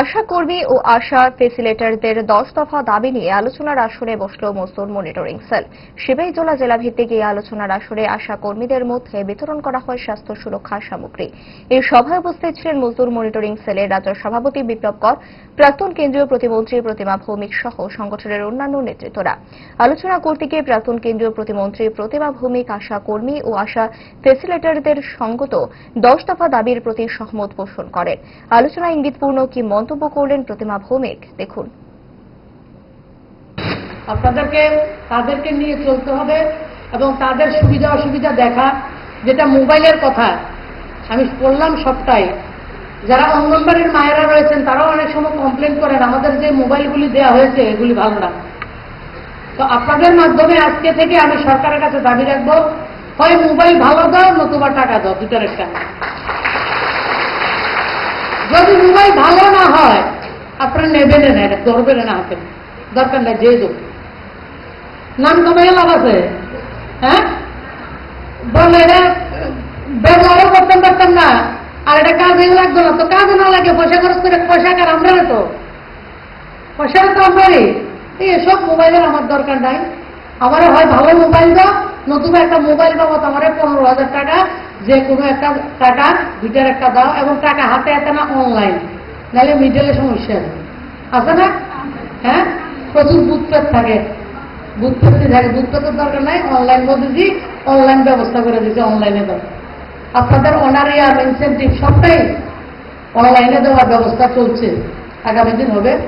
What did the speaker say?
আশা কর্মী ও আশা ফেসিলেটরদের দশ দফা দাবি নিয়ে আলোচনার আসরে বসল মজদুর মনিটরিং সেল সিপাহীজলা জেলা ভিত্তিক এই আলোচনার আসরে আশা কর্মীদের মধ্যে বিতরণ করা হয় স্বাস্থ্য সুরক্ষা সামগ্রী। এই সভায় উপস্থিত ছিলেন মজদুর মনিটরিং সেলের রাজ্য সভাপতি বিপ্লব কর, প্রাক্তন কেন্দ্রীয় প্রতিমন্ত্রী প্রতিমা ভৌমিক সহ সংগঠনের অন্যান্য নেতৃত্বরা। আলোচনা করতে গিয়ে প্রাক্তন কেন্দ্রীয় প্রতিমন্ত্রী প্রতিমা ভৌমিক, আশা কর্মী ও আশা ফেসিলেটরদের সঙ্গত দশ দফা দাবির প্রতি সহমত পোষণ করেন। আলোচনা ইঙ্গিতপূর্ণ কি মন্তব্য করলেন প্রতিমা ভৌমিক। দেখুন। আপনাদেরকে, তাদেরকে নিয়ে চলতে হবে এবং তাদের সুবিধা অসুবিধা দেখা, যেটা মোবাইলের কথা, আমি বললাম সবটাই। যারা অঙ্গনবাড়ির মায়েরা রয়েছেন, তারাও অনেক সময় কমপ্লেন করেন, আমাদের যে মোবাইলগুলি দেওয়া হয়েছে, এগুলি ভালো না। তো আপনাদের মাধ্যমে আজকে থেকে আমি সরকারের কাছে দাবি রাখব, হয় মোবাইল ভালো দাও, নতুবা টাকা দাও দুটার একটা যদি মোবাইল ভালো না হয়, আপনারা নেবেন না, এটা ধরবেন না হাতে। দরকার নাই যে নাম কমে লাভ আছে। হ্যাঁ? বলে এটা ব্যবহারও করতে পারতাম না। আর এটা কাজে লাগতো না। তো কাজে না লাগে পয়সা খরচ করে পয়সা কার আমরা তো? পয়সা তো আমারই এই এসব মোবাইলের আমার দরকার নাই। আমার হয় ভালো মোবাইল দাও। নতুবা একটা মোবাইল বাবদ আমার পনেরো হাজার টাকা। যে কোনো একটা টাকা, দুইটার একটা দাও এবং টাকা হাতে হাতে না অনলাইন নাহলে মিডলে সমস্যা আছে না? হ্যাঁ? প্রচুর বুথপেট থাকে। বুথপেট থাকে। বুথপেটের দরকার নাই। অনলাইন মোদিজি অনলাইন ব্যবস্থা করে দিচ্ছে অনলাইনে দাও। আপনাদের অনারিয়াম ইনসেন্টিভ সবটাই অনলাইনে দেওয়ার ব্যবস্থা চলছে। আগামী দিন হবে।